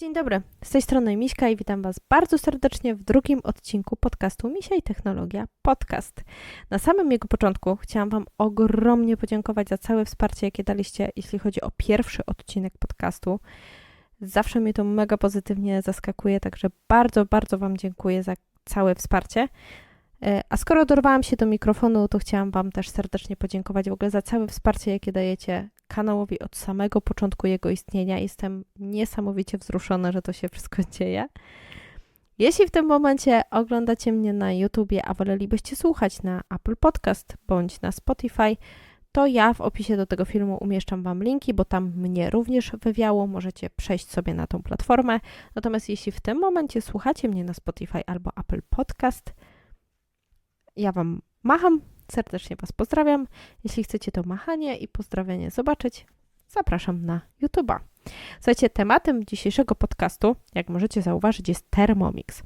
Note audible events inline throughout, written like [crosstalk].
dzień dobry. Z tej strony Miśka i witam Was bardzo serdecznie w drugim odcinku podcastu Misia i Technologia Podcast. Na samym jego początku chciałam Wam ogromnie podziękować za całe wsparcie, jakie daliście, jeśli chodzi o pierwszy odcinek podcastu. Zawsze mnie to mega pozytywnie zaskakuje, także bardzo, bardzo Wam dziękuję za całe wsparcie. E, a skoro dorwałam się do mikrofonu, to chciałam Wam też serdecznie podziękować w ogóle za całe wsparcie, jakie dajecie kanałowi od samego początku jego istnienia. Jestem niesamowicie wzruszona, że to się wszystko [laughs] dzieje. Jeśli w tym momencie oglądacie mnie na YouTubie, a wolelibyście słuchać na Apple Podcast bądź na Spotify, to ja w opisie do tego filmu umieszczam Wam linki, bo tam mnie również wywiało. Możecie przejść sobie na tą platformę. Natomiast jeśli w tym momencie słuchacie mnie na Spotify albo Apple Podcast, ja Wam macham, serdecznie Was pozdrawiam. Jeśli chcecie to machanie i pozdrawianie zobaczyć, zapraszam na YouTube'a. Słuchajcie, tematem dzisiejszego podcastu, jak możecie zauważyć, jest Thermomix.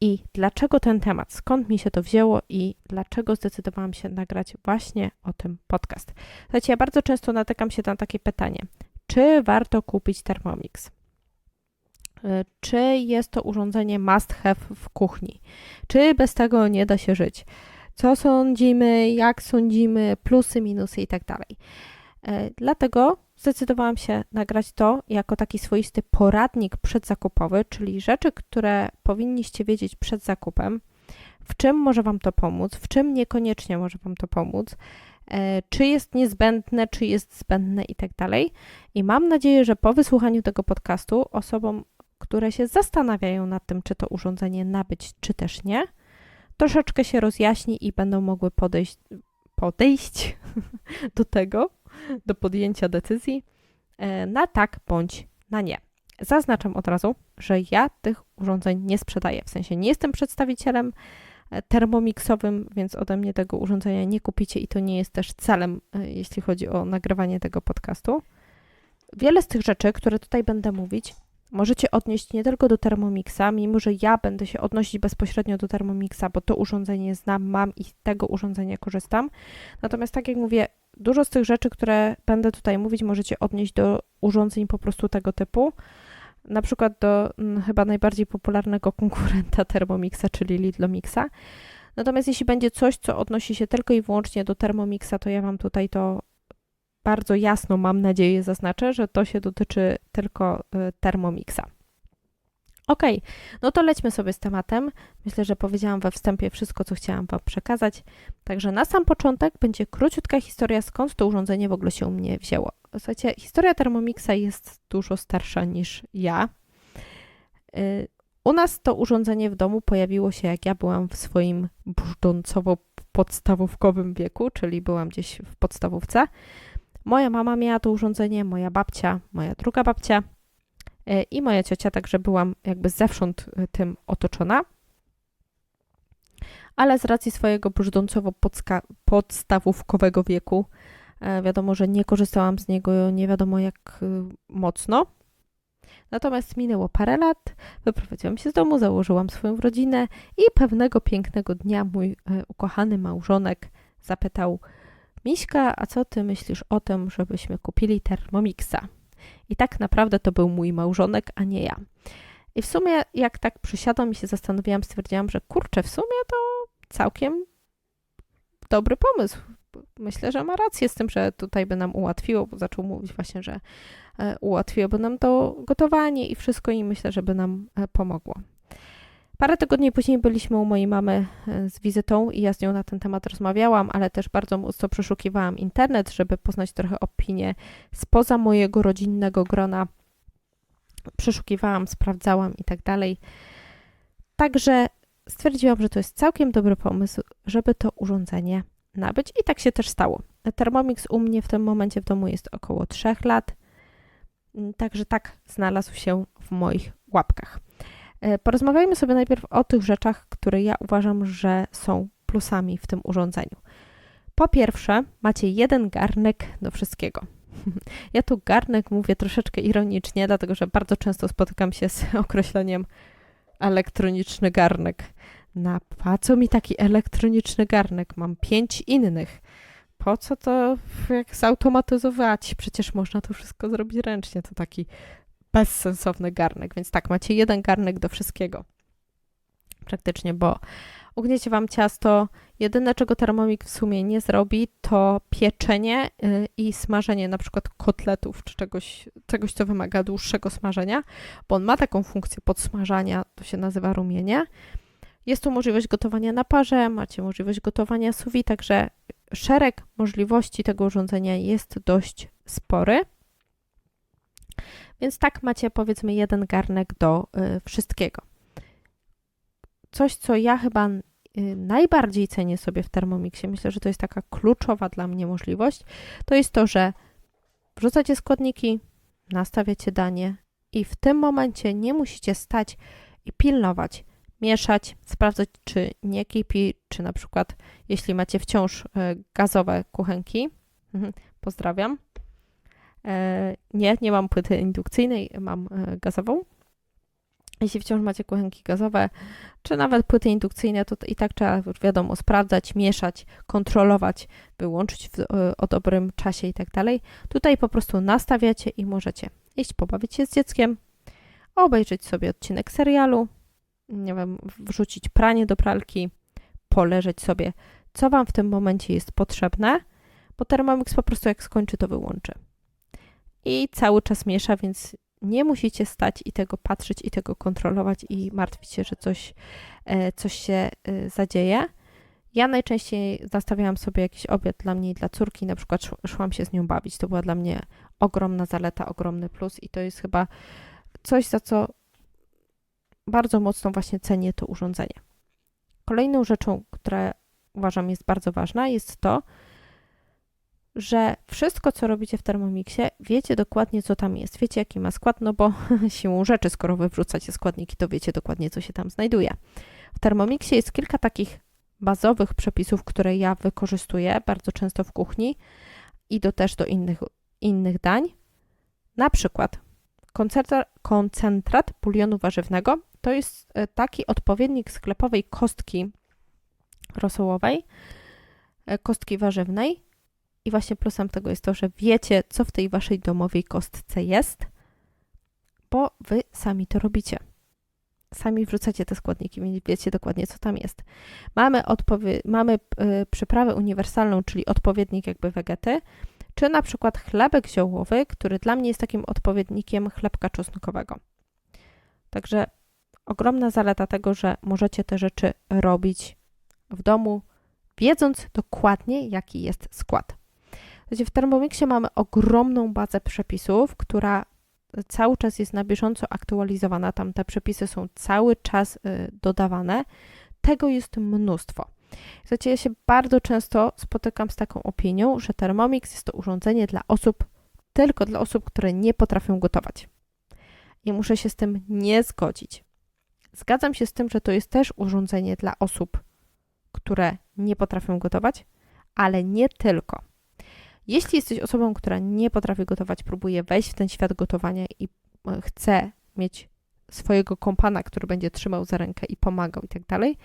I dlaczego ten temat? Skąd mi się to wzięło i dlaczego zdecydowałam się nagrać właśnie o tym podcast? Słuchajcie, ja bardzo często natykam się na takie pytanie. Czy warto kupić Thermomix? Y, czy jest to urządzenie must have w kuchni? Czy bez tego nie da się żyć? Co sądzimy, jak sądzimy, plusy, minusy i tak dalej. Y, dlatego zdecydowałam się nagrać to jako taki swoisty poradnik przedzakupowy, czyli rzeczy, które powinniście wiedzieć przed zakupem, w czym może Wam to pomóc, w czym niekoniecznie może Wam to pomóc, y, czy jest niezbędne, czy jest zbędne i tak dalej. I mam nadzieję, że po wysłuchaniu tego podcastu osobom które się zastanawiają nad tym, czy to urządzenie nabyć, czy też nie, troszeczkę się rozjaśni i będą mogły podejść, podejść [laughs] do tego, do podjęcia decyzji e, na tak bądź na nie. Zaznaczam od razu, że ja tych urządzeń nie sprzedaję. W sensie nie jestem przedstawicielem e, termomixowym, więc ode mnie tego urządzenia nie kupicie i to nie jest też celem, e, jeśli chodzi o nagrywanie tego podcastu. Wiele z tych rzeczy, które tutaj będę mówić, możecie odnieść nie tylko do Thermomixa, mimo że ja będę się odnosić bezpośrednio do Thermomixa, bo to urządzenie znam, mam i z tego urządzenia korzystam. Natomiast tak jak mówię, dużo z tych rzeczy, które będę tutaj mówić, możecie odnieść do urządzeń po prostu tego typu. Na przykład do mm, chyba najbardziej popularnego konkurenta Thermomixa, czyli Lidlomixa. Natomiast jeśli będzie coś, co odnosi się tylko i wyłącznie do Thermomixa, to ja Wam tutaj to bardzo jasno, mam nadzieję, zaznaczę, że to się dotyczy tylko y, Thermomixa. Ok, no to lećmy sobie z tematem. Myślę, że powiedziałam we wstępie wszystko, co chciałam Wam przekazać. Także na sam początek będzie króciutka historia, skąd to urządzenie w ogóle się u mnie wzięło. Słuchajcie, historia Thermomixa jest dużo starsza niż ja. Y, u nas to urządzenie w domu pojawiło się, jak ja byłam w swoim brzdącowo-podstawówkowym wieku, czyli byłam gdzieś w podstawówce. Moja mama miała to urządzenie, moja babcia, moja druga babcia e, i moja ciocia, także byłam jakby zewsząd e, tym otoczona. Ale z racji swojego brzdącowo-podstawówkowego wieku, e, wiadomo, że nie korzystałam z niego nie wiadomo jak mocno. Natomiast minęło parę lat, wyprowadziłam się z domu, założyłam swoją rodzinę i pewnego pięknego dnia mój ukochany małżonek zapytał, Miśka, a co ty myślisz o tym, żebyśmy kupili Thermomixa? I tak naprawdę to był mój małżonek, a nie ja. I w sumie, jak tak przysiadłam i się zastanawiałam, stwierdziłam, że kurczę, w sumie to całkiem dobry pomysł. Myślę, że ma rację z tym, że tutaj by nam ułatwiło, bo zaczął mówić właśnie, że e, ułatwiłoby nam to gotowanie i wszystko i myślę, że by nam e, pomogło. Parę tygodni później byliśmy u mojej mamy e, z wizytą i ja z nią na ten temat rozmawiałam, ale też bardzo mocno przeszukiwałam internet, żeby poznać trochę opinię spoza mojego rodzinnego grona. Przeszukiwałam, sprawdzałam i tak dalej. Także stwierdziłam, że to jest całkiem dobry pomysł, żeby to urządzenie nabyć i tak się też stało. Thermomix u mnie w tym momencie w domu jest około 3 lat, także tak znalazł się w moich łapkach. E, porozmawiajmy sobie najpierw o tych rzeczach, które ja uważam, że są plusami w tym urządzeniu. Po pierwsze, macie jeden garnek do wszystkiego. [laughs] Ja tu garnek mówię troszeczkę ironicznie, dlatego że bardzo często spotykam się z [laughs] określeniem elektroniczny garnek. Na co mi taki elektroniczny garnek? Mam pięć innych. Po co to jak zautomatyzować? Przecież można to wszystko zrobić ręcznie. To taki bezsensowny garnek, więc tak, macie jeden garnek do wszystkiego. Praktycznie, bo ugniecie Wam ciasto. Jedyne, czego Thermomix w sumie nie zrobi, to pieczenie y, i smażenie na przykład kotletów, czy czegoś, czegoś, co wymaga dłuższego smażenia, bo on ma taką funkcję podsmażania, to się nazywa rumienie. Jest tu możliwość gotowania na parze, macie możliwość gotowania vide, także szereg możliwości tego urządzenia jest dość spory. Więc tak macie powiedzmy jeden garnek do y, wszystkiego. Coś, co ja chyba y, najbardziej cenię sobie w Thermomixie, myślę, że to jest taka kluczowa dla mnie możliwość, to jest to, że wrzucacie składniki, nastawiacie danie i w tym momencie nie musicie stać i pilnować, mieszać, sprawdzać, czy nie kipi, czy na przykład, jeśli macie wciąż e, gazowe kuchenki, mhm, pozdrawiam. E, nie, nie mam płyty indukcyjnej, mam e, gazową. Jeśli wciąż macie kuchenki gazowe, czy nawet płyty indukcyjne, to i tak trzeba, wiadomo, sprawdzać, mieszać, kontrolować, wyłączyć w, o dobrym czasie i tak dalej. Tutaj po prostu nastawiacie i możecie iść pobawić się z dzieckiem, obejrzeć sobie odcinek serialu, nie wiem, wrzucić pranie do pralki, poleżeć sobie, co Wam w tym momencie jest potrzebne, bo Thermomix po prostu jak skończy, to wyłączy. I cały czas miesza, więc nie musicie stać i tego patrzeć i tego kontrolować i martwić się, że coś, e, coś się e, zadzieje. Ja najczęściej zastawiałam sobie jakiś obiad dla mnie i dla córki, na przykład szłam się z nią bawić. To była dla mnie ogromna zaleta, ogromny plus i to jest chyba coś, za co bardzo mocno właśnie cenię to urządzenie. Kolejną rzeczą, która uważam jest bardzo ważna, jest to, że wszystko, co robicie w Thermomixie, wiecie dokładnie, co tam jest. Wiecie, jaki ma skład, no bo [laughs] siłą rzeczy, skoro wy wrzucacie składniki, to wiecie dokładnie, co się tam znajduje. W Thermomixie jest kilka takich bazowych przepisów, które ja wykorzystuję bardzo często w kuchni i do też do innych, innych dań. Na przykład koncentrat, koncentrat bulionu warzywnego to jest e, taki odpowiednik sklepowej kostki rosołowej, e, kostki warzywnej. I właśnie plusem tego jest to, że wiecie, co w tej waszej domowej kostce jest, bo wy sami to robicie. Sami wrzucacie te składniki, więc wiecie dokładnie, co tam jest. Mamy, mamy y, przyprawę uniwersalną, czyli odpowiednik jakby wegety, czy na przykład chlebek ziołowy, który dla mnie jest takim odpowiednikiem chlebka czosnkowego. Także ogromna zaleta tego, że możecie te rzeczy robić w domu, wiedząc dokładnie, jaki jest skład. W Thermomixie mamy ogromną bazę przepisów, która cały czas jest na bieżąco aktualizowana. Tam te przepisy są cały czas y, dodawane. Tego jest mnóstwo. Słuchajcie, ja się bardzo często spotykam z taką opinią, że Thermomix jest to urządzenie dla osób, tylko dla osób, które nie potrafią gotować. I muszę się z tym nie zgodzić. Zgadzam się z tym, że to jest też urządzenie dla osób, które nie potrafią gotować, ale nie tylko. Jeśli jesteś osobą, która nie potrafi gotować, próbuje wejść w ten świat gotowania i e, chce mieć swojego kompana, który będzie trzymał za rękę i pomagał i tak dalej,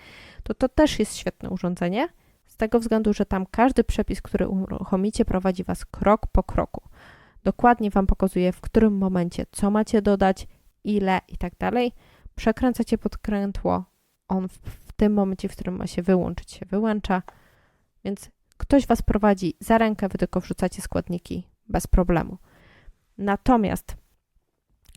to to też jest świetne urządzenie, z tego względu, że tam każdy przepis, który uruchomicie, prowadzi Was krok po kroku. Dokładnie Wam pokazuje, w którym momencie, co macie dodać, ile i tak dalej przekręcacie podkrętło, on w, w tym momencie, w którym ma się wyłączyć, się wyłącza, więc ktoś Was prowadzi za rękę, Wy tylko wrzucacie składniki bez problemu. Natomiast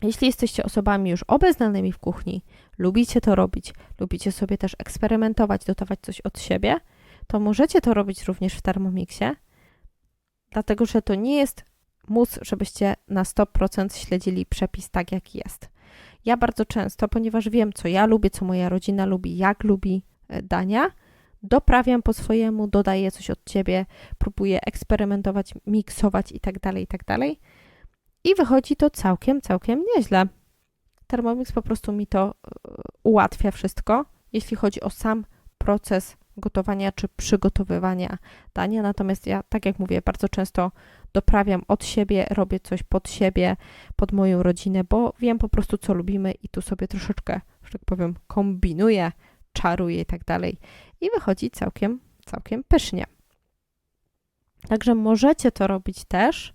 jeśli jesteście osobami już obeznanymi w kuchni, lubicie to robić, lubicie sobie też eksperymentować, dodawać coś od siebie, to możecie to robić również w Thermomixie, dlatego że to nie jest mus, żebyście na 100% śledzili przepis tak, jak jest. Ja bardzo często, ponieważ wiem, co ja lubię, co moja rodzina lubi, jak lubi e, dania, doprawiam po swojemu, dodaję coś od ciebie, próbuję eksperymentować, miksować i tak dalej, i tak. I wychodzi to całkiem, całkiem nieźle. Thermomix po prostu mi to e, ułatwia wszystko, jeśli chodzi o sam proces gotowania czy przygotowywania dania. Natomiast ja, tak jak mówię, bardzo często doprawiam od siebie, robię coś pod siebie, pod moją rodzinę, bo wiem po prostu, co lubimy i tu sobie troszeczkę, że tak powiem, kombinuję, czaruję i tak dalej. I wychodzi całkiem, całkiem pysznie. Także możecie to robić też.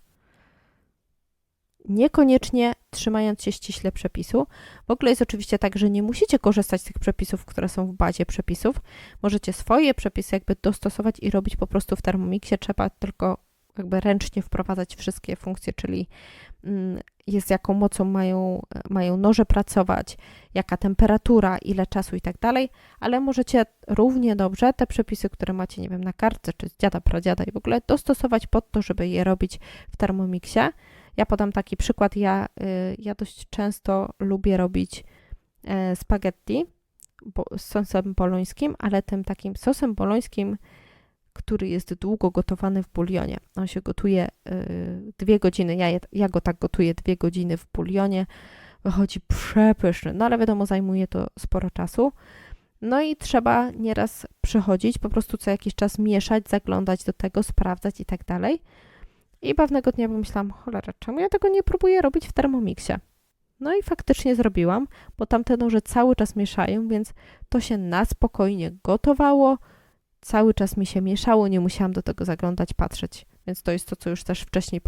niekoniecznie trzymając się ściśle przepisu. W ogóle jest oczywiście tak, że nie musicie korzystać z tych przepisów, które są w bazie przepisów. Możecie swoje przepisy jakby dostosować i robić po prostu w Thermomixie. Trzeba tylko jakby ręcznie wprowadzać wszystkie funkcje, czyli mm, jest jaką mocą mają, mają noże pracować, jaka temperatura, ile czasu i tak dalej, ale możecie równie dobrze te przepisy, które macie, nie wiem, na kartce, czy z dziada, pradziada i w ogóle dostosować pod to, żeby je robić w Thermomixie. Ja podam taki przykład. Ja, y, ja dość często lubię robić e, spaghetti z sosem bolońskim, ale tym takim sosem bolońskim, który jest długo gotowany w bulionie. On się gotuje y, dwie godziny. Ja, ja go tak gotuję dwie godziny w bulionie. Wychodzi przepyszny, no ale wiadomo, zajmuje to sporo czasu. No i trzeba nieraz przychodzić, po prostu co jakiś czas mieszać, zaglądać do tego, sprawdzać i tak dalej. I pewnego dnia pomyślałam, cholera, czemu ja tego nie próbuję robić w Thermomixie? No i faktycznie zrobiłam, bo tamte noże cały czas mieszają, więc to się na spokojnie gotowało, cały czas mi się mieszało, nie musiałam do tego zaglądać, patrzeć. Więc to jest to, co już też wcześniej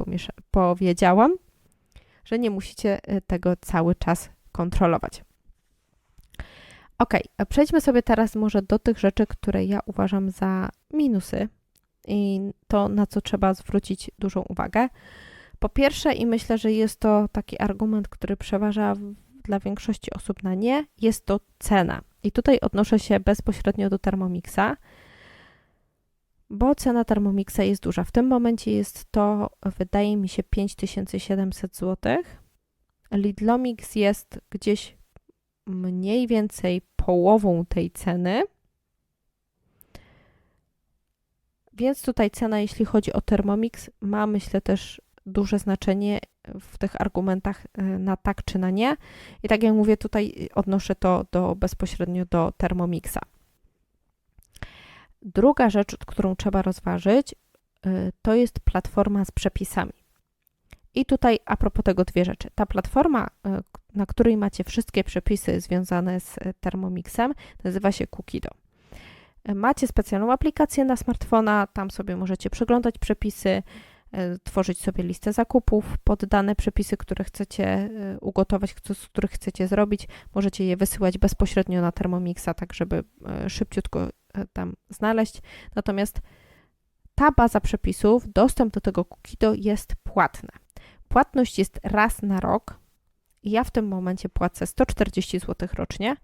powiedziałam, że nie musicie e, tego cały czas kontrolować. Ok, przejdźmy sobie teraz może do tych rzeczy, które ja uważam za minusy i to, na co trzeba zwrócić dużą uwagę. Po pierwsze, i myślę, że jest to taki argument, który przeważa dla większości osób na nie, jest to cena. I tutaj odnoszę się bezpośrednio do Thermomixa, bo cena Thermomixa jest duża. W tym momencie jest to, wydaje mi się, 5700 zł. Lidlomix jest gdzieś mniej więcej połową tej ceny. Więc tutaj cena, jeśli chodzi o Thermomix, ma myślę też duże znaczenie w tych argumentach e, na tak czy na nie. I tak jak mówię, tutaj odnoszę to do, bezpośrednio do Thermomixa. Druga rzecz, którą trzeba rozważyć, e, to jest platforma z przepisami. I tutaj a propos tego dwie rzeczy. Ta platforma, e, na której macie wszystkie przepisy związane z Thermomixem, nazywa się Cookido. Macie specjalną aplikację na smartfona, tam sobie możecie przeglądać przepisy, tworzyć sobie listę zakupów pod dane przepisy, które chcecie e, ugotować, z których chcecie zrobić. Możecie je wysyłać bezpośrednio na Thermomixa, tak żeby e, szybciutko tam znaleźć. Natomiast ta baza przepisów, dostęp do tego Cookido jest płatna. Płatność jest raz na rok. Ja w tym momencie płacę 140 zł rocznie.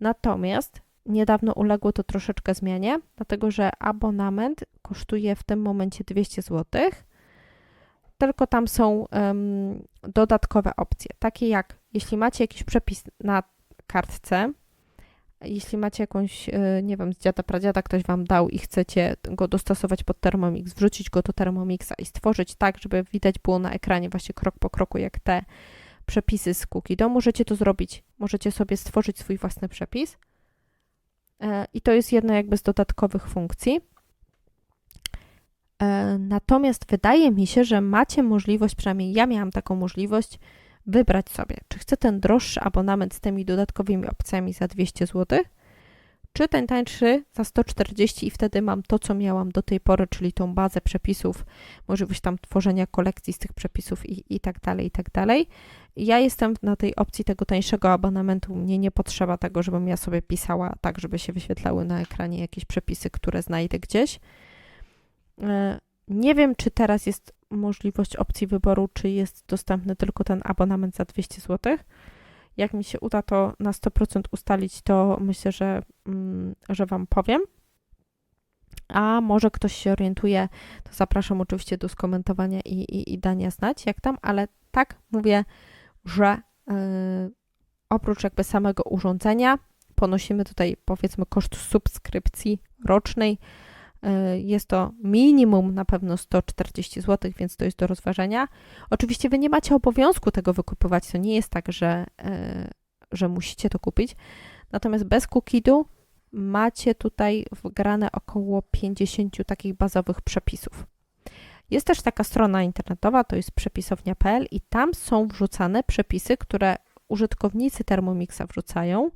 Natomiast Niedawno uległo to troszeczkę zmianie, dlatego że abonament kosztuje w tym momencie 200 zł. Tylko tam są um, dodatkowe opcje, takie jak jeśli macie jakiś przepis na kartce, jeśli macie jakąś, e, nie wiem, z dziada, pradziada ktoś Wam dał i chcecie go dostosować pod Thermomix, wrzucić go do Thermomixa i stworzyć tak, żeby widać było na ekranie właśnie krok po kroku, jak te przepisy z cookie, to możecie to zrobić. Możecie sobie stworzyć swój własny przepis E, i to jest jedna jakby z dodatkowych funkcji. E, natomiast wydaje mi się, że macie możliwość, przynajmniej ja miałam taką możliwość, wybrać sobie, czy chcę ten droższy abonament z tymi dodatkowymi opcjami za 200 zł, czy ten tańszy za 140 i wtedy mam to, co miałam do tej pory, czyli tą bazę przepisów, możliwość tam tworzenia kolekcji z tych przepisów i, i tak dalej, i tak dalej. Ja jestem na tej opcji tego tańszego abonamentu. Mnie nie potrzeba tego, żebym ja sobie pisała tak, żeby się wyświetlały na ekranie jakieś przepisy, które znajdę gdzieś. E, nie wiem, czy teraz jest możliwość opcji wyboru, czy jest dostępny tylko ten abonament za 200 zł. Jak mi się uda to na 100% ustalić, to myślę, że, mm, że Wam powiem. A może ktoś się orientuje, to zapraszam oczywiście do skomentowania i, i, i dania znać, jak tam, ale tak mówię, że yy, oprócz jakby samego urządzenia ponosimy tutaj powiedzmy koszt subskrypcji rocznej. Yy, jest to minimum na pewno 140 zł, więc to jest do rozważenia. Oczywiście Wy nie macie obowiązku tego wykupywać, to nie jest tak, że, yy, że musicie to kupić. Natomiast bez cookidu macie tutaj wgrane około 50 takich bazowych przepisów. Jest też taka strona internetowa, to jest przepisownia.pl i tam są wrzucane przepisy, które użytkownicy Thermomixa wrzucają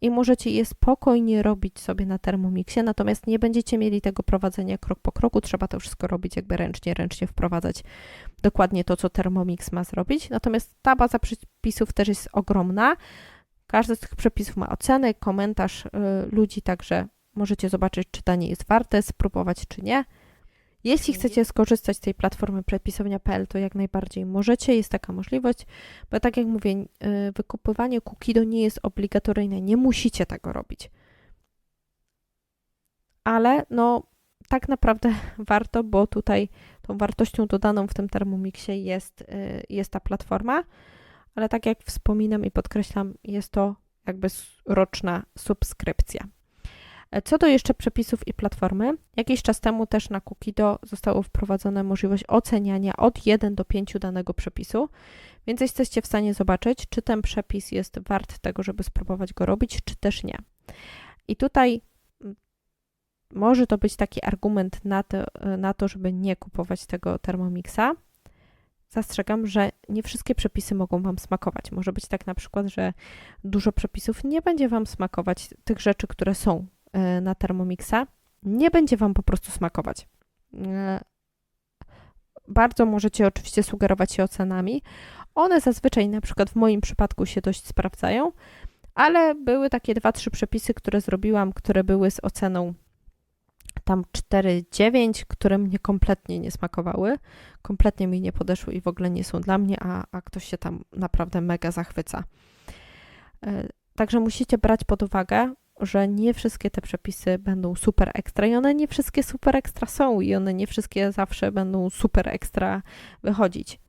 i możecie je spokojnie robić sobie na Thermomixie, natomiast nie będziecie mieli tego prowadzenia krok po kroku, trzeba to wszystko robić jakby ręcznie, ręcznie wprowadzać dokładnie to, co Thermomix ma zrobić. Natomiast ta baza przepisów też jest ogromna. Każdy z tych przepisów ma ocenę, komentarz y, ludzi, także możecie zobaczyć, czy danie jest warte, spróbować, czy nie. Jeśli chcecie skorzystać z tej platformy przepisownia.pl, to jak najbardziej możecie, jest taka możliwość, bo tak jak mówię, y, wykupywanie Kukido nie jest obligatoryjne, nie musicie tego robić. Ale no, tak naprawdę [laughs] warto, bo tutaj tą wartością dodaną w tym Thermomixie jest, y, jest ta platforma, ale tak jak wspominam i podkreślam, jest to jakby roczna subskrypcja. Co do jeszcze przepisów i platformy, jakiś czas temu też na Kukido została wprowadzona możliwość oceniania od 1 do 5 danego przepisu, więc jesteście w stanie zobaczyć, czy ten przepis jest wart tego, żeby spróbować go robić, czy też nie. I tutaj mm, może to być taki argument na to, na to żeby nie kupować tego Thermomixa. Zastrzegam, że nie wszystkie przepisy mogą Wam smakować. Może być tak na przykład, że dużo przepisów nie będzie Wam smakować tych rzeczy, które są na Thermomixa, nie będzie Wam po prostu smakować. E, bardzo możecie oczywiście sugerować się ocenami. One zazwyczaj, na przykład w moim przypadku, się dość sprawdzają, ale były takie dwa, trzy przepisy, które zrobiłam, które były z oceną tam 4-9, które mnie kompletnie nie smakowały, kompletnie mi nie podeszły i w ogóle nie są dla mnie, a, a ktoś się tam naprawdę mega zachwyca. E, także musicie brać pod uwagę, że nie wszystkie te przepisy będą super ekstra i one nie wszystkie super ekstra są i one nie wszystkie zawsze będą super ekstra wychodzić.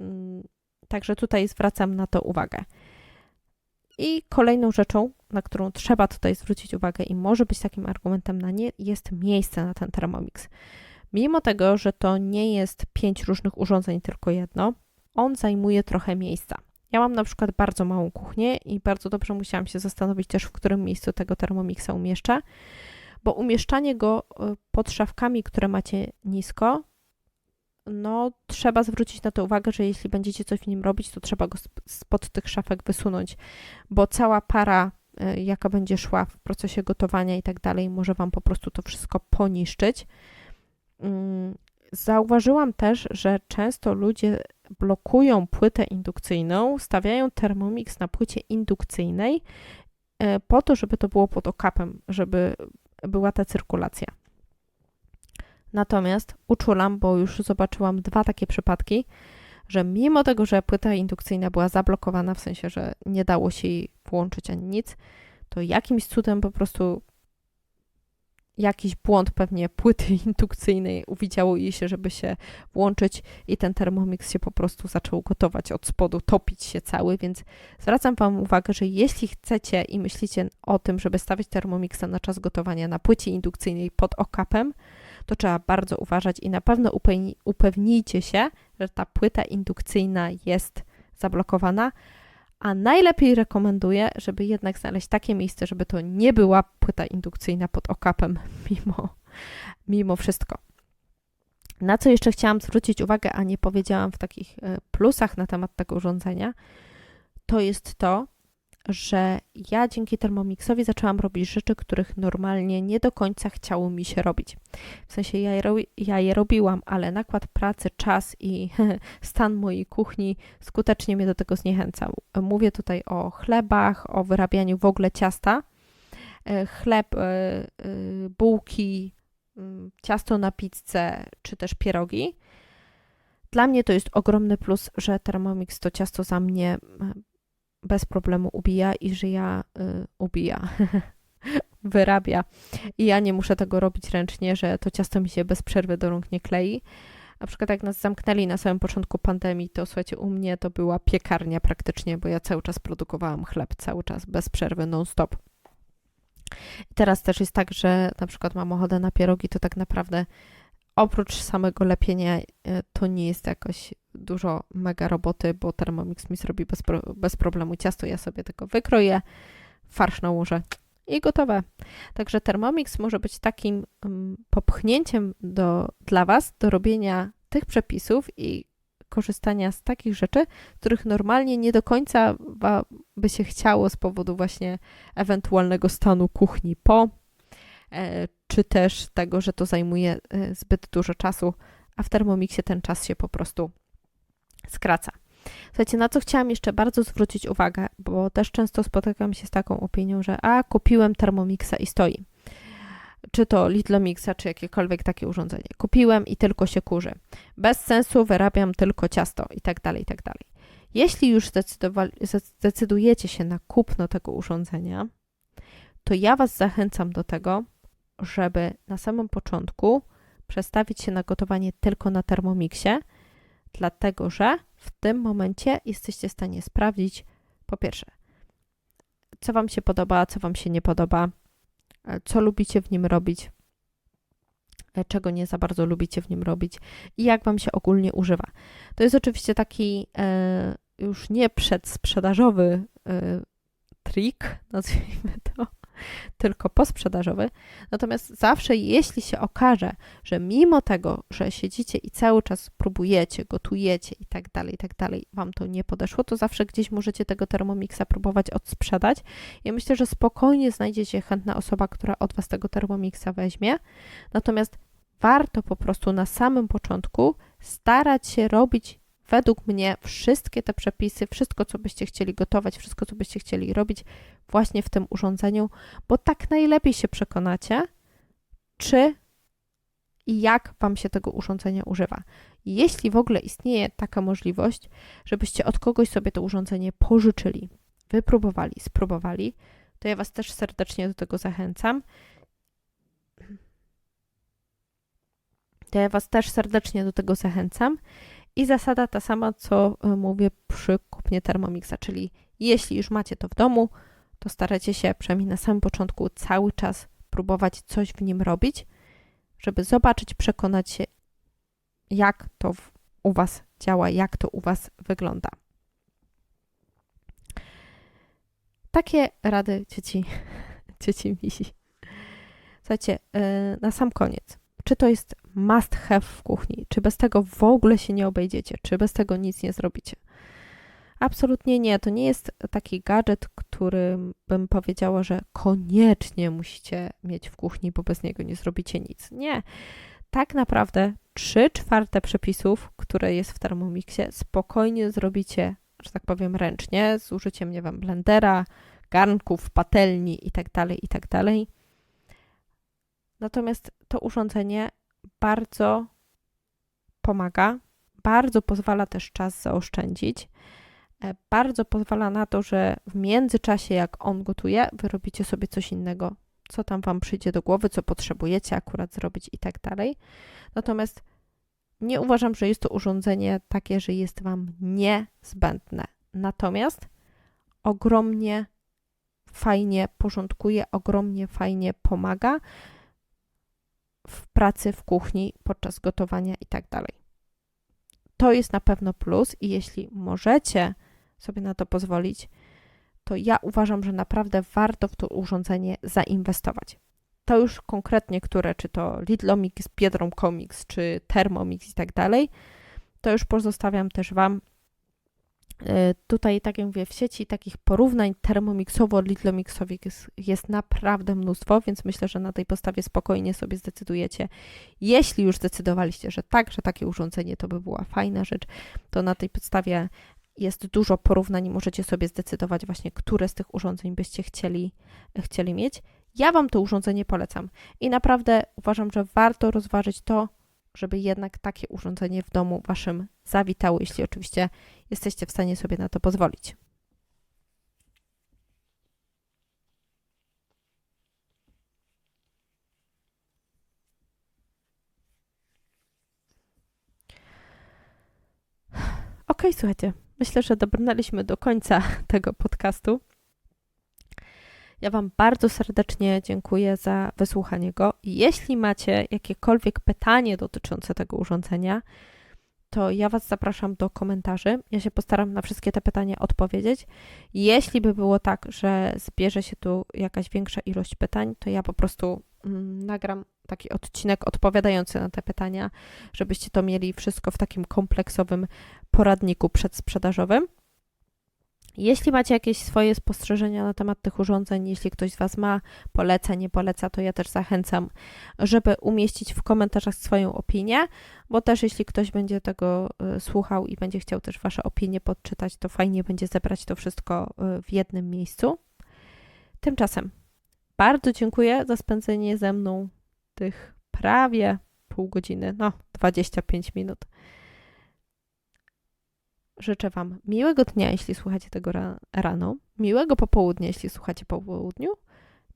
Mm, także tutaj zwracam na to uwagę. I kolejną rzeczą, na którą trzeba tutaj zwrócić uwagę i może być takim argumentem na nie, jest miejsce na ten Thermomix. Mimo tego, że to nie jest pięć różnych urządzeń, tylko jedno, on zajmuje trochę miejsca. Ja mam na przykład bardzo małą kuchnię i bardzo dobrze musiałam się zastanowić też, w którym miejscu tego Thermomixa umieszczę, bo umieszczanie go y, pod szafkami, które macie nisko, no trzeba zwrócić na to uwagę, że jeśli będziecie coś w nim robić, to trzeba go spod tych szafek wysunąć, bo cała para, y, jaka będzie szła w procesie gotowania i tak dalej, może Wam po prostu to wszystko poniszczyć. Mm, zauważyłam też, że często ludzie blokują płytę indukcyjną, stawiają Thermomix na płycie indukcyjnej e, po to, żeby to było pod okapem, żeby była ta cyrkulacja. Natomiast uczulam, bo już zobaczyłam dwa takie przypadki, że mimo tego, że płyta indukcyjna była zablokowana, w sensie, że nie dało się jej włączyć ani nic, to jakimś cudem po prostu jakiś błąd pewnie płyty [laughs] indukcyjnej uwidziało jej się, żeby się włączyć i ten Thermomix się po prostu zaczął gotować od spodu, topić się cały, więc zwracam Wam uwagę, że jeśli chcecie i myślicie o tym, żeby stawić Thermomixa na czas gotowania na płycie indukcyjnej pod okapem, to trzeba bardzo uważać i na pewno upewnijcie się, że ta płyta indukcyjna jest zablokowana, a najlepiej rekomenduję, żeby jednak znaleźć takie miejsce, żeby to nie była płyta indukcyjna pod okapem, [laughs] mimo, mimo wszystko. Na co jeszcze chciałam zwrócić uwagę, a nie powiedziałam w takich e, plusach na temat tego urządzenia, to jest to, że ja dzięki Thermomixowi zaczęłam robić rzeczy, których normalnie nie do końca chciało mi się robić. W sensie ja je, ja je robiłam, ale nakład pracy, czas i [laughs] stan mojej kuchni skutecznie mnie do tego zniechęcał. Mówię tutaj o chlebach, o wyrabianiu w ogóle ciasta. E, chleb, e, e, bułki, mm, ciasto na pizzę czy też pierogi. Dla mnie to jest ogromny plus, że Thermomix to ciasto za mnie bez problemu ubija i że ja y, ubija, [laughs] wyrabia. I ja nie muszę tego robić ręcznie, że to ciasto mi się bez przerwy do rąk nie klei. Na przykład jak nas zamknęli na samym początku pandemii, to słuchajcie, u mnie to była piekarnia praktycznie, bo ja cały czas produkowałam chleb, cały czas, bez przerwy, non-stop. I teraz też jest tak, że na przykład mam ochotę na pierogi, to tak naprawdę oprócz samego lepienia e, to nie jest jakoś dużo mega roboty, bo Thermomix mi zrobi bez, bez problemu ciasto, ja sobie tylko wykroję, farsz nałożę i gotowe. Także Thermomix może być takim um, popchnięciem do, dla Was do robienia tych przepisów i korzystania z takich rzeczy, których normalnie nie do końca by się chciało z powodu właśnie ewentualnego stanu kuchni po, czy też tego, że to zajmuje e, zbyt dużo czasu, a w Thermomixie ten czas się po prostu skraca. Słuchajcie, na co chciałam jeszcze bardzo zwrócić uwagę, bo też często spotykam się z taką opinią, że a, kupiłem Thermomixa i stoi. Czy to Lidlomixa, czy jakiekolwiek takie urządzenie. Kupiłem i tylko się kurzy. Bez sensu wyrabiam tylko ciasto i tak dalej, i tak dalej. Jeśli już zdecydujecie się na kupno tego urządzenia, to ja Was zachęcam do tego, żeby na samym początku przestawić się na gotowanie tylko na Thermomixie, dlatego że w tym momencie jesteście w stanie sprawdzić, po pierwsze, co Wam się podoba, co Wam się nie podoba, e, co lubicie w nim robić, e, czego nie za bardzo lubicie w nim robić i jak Wam się ogólnie używa. To jest oczywiście taki e, już nie przedsprzedażowy e, trik, [laughs] nazwijmy to, tylko posprzedażowy. Natomiast zawsze, jeśli się okaże, że mimo tego, że siedzicie i cały czas próbujecie, gotujecie i tak dalej, i tak dalej, wam to nie podeszło, to zawsze gdzieś możecie tego Thermomixa próbować odsprzedać. Ja myślę, że spokojnie znajdzie się chętna osoba, która od was tego Thermomixa weźmie. Natomiast warto po prostu na samym początku starać się robić według mnie wszystkie te przepisy, wszystko, co byście chcieli gotować, wszystko, co byście chcieli robić właśnie w tym urządzeniu, bo tak najlepiej się przekonacie, czy i jak Wam się tego urządzenia używa. Jeśli w ogóle istnieje taka możliwość, żebyście od kogoś sobie to urządzenie pożyczyli, wypróbowali, spróbowali, to ja Was też serdecznie do tego zachęcam. To ja Was też serdecznie do tego zachęcam i zasada ta sama, co e, mówię przy kupnie Thermomixa, czyli jeśli już macie to w domu, to starajcie się przynajmniej na samym początku cały czas próbować coś w nim robić, żeby zobaczyć, przekonać się, jak to w, u Was działa, jak to u Was wygląda. Takie rady dzieci, [laughs] dzieci misi. Słuchajcie, e, na sam koniec czy to jest must have w kuchni, czy bez tego w ogóle się nie obejdziecie, czy bez tego nic nie zrobicie. Absolutnie nie. To nie jest taki gadżet, który bym powiedziała, że koniecznie musicie mieć w kuchni, bo bez niego nie zrobicie nic. Nie. Tak naprawdę 3 czwarte przepisów, które jest w Thermomixie, spokojnie zrobicie, że tak powiem, ręcznie, z użyciem, nie wiem, blendera, garnków, patelni itd., tak itd. Tak Natomiast to urządzenie bardzo pomaga, bardzo pozwala też czas zaoszczędzić, e, bardzo pozwala na to, że w międzyczasie, jak on gotuje, wy robicie sobie coś innego, co tam wam przyjdzie do głowy, co potrzebujecie akurat zrobić i tak dalej. Natomiast nie uważam, że jest to urządzenie takie, że jest wam niezbędne. Natomiast ogromnie fajnie porządkuje, ogromnie fajnie pomaga w pracy w kuchni, podczas gotowania i tak. To jest na pewno plus i jeśli możecie sobie na to pozwolić, to ja uważam, że naprawdę warto w to urządzenie zainwestować. To już konkretnie, które, czy to Lidlomix, Biedronka Comics, czy Thermomix i tak to już pozostawiam też Wam tutaj, tak jak mówię, w sieci takich porównań termomixowo-lidlomixowych jest, jest naprawdę mnóstwo, więc myślę, że na tej podstawie spokojnie sobie zdecydujecie. Jeśli już zdecydowaliście, że tak, że takie urządzenie to by była fajna rzecz, to na tej podstawie jest dużo porównań i możecie sobie zdecydować właśnie, które z tych urządzeń byście chcieli, chcieli mieć. Ja Wam to urządzenie polecam i naprawdę uważam, że warto rozważyć to, żeby jednak takie urządzenie w domu Waszym zawitało, jeśli oczywiście jesteście w stanie sobie na to pozwolić. Ok, słuchajcie, myślę, że dobrnęliśmy do końca [laughs] tego podcastu. Ja Wam bardzo serdecznie dziękuję za wysłuchanie go. Jeśli macie jakiekolwiek pytanie dotyczące tego urządzenia, to ja Was zapraszam do komentarzy. Ja się postaram na wszystkie te pytania odpowiedzieć. Jeśli by było tak, że zbierze się tu jakaś większa ilość pytań, to ja po prostu mm, nagram taki odcinek odpowiadający na te pytania, żebyście to mieli wszystko w takim kompleksowym poradniku przedsprzedażowym. Jeśli macie jakieś swoje spostrzeżenia na temat tych urządzeń, jeśli ktoś z Was ma, poleca, nie poleca, to ja też zachęcam, żeby umieścić w komentarzach swoją opinię, bo też jeśli ktoś będzie tego y, słuchał i będzie chciał też Wasze opinie podczytać, to fajnie będzie zebrać to wszystko y, w jednym miejscu. Tymczasem bardzo dziękuję za spędzenie ze mną tych prawie pół godziny, no 25 minut. Życzę Wam miłego dnia, jeśli słuchacie tego ra rano, miłego popołudnia, jeśli słuchacie po południu,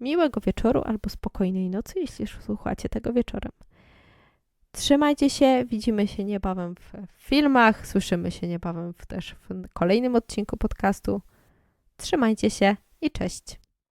miłego wieczoru albo spokojnej nocy, jeśli słuchacie tego wieczorem. Trzymajcie się, widzimy się niebawem w filmach, słyszymy się niebawem też w kolejnym odcinku podcastu. Trzymajcie się i cześć.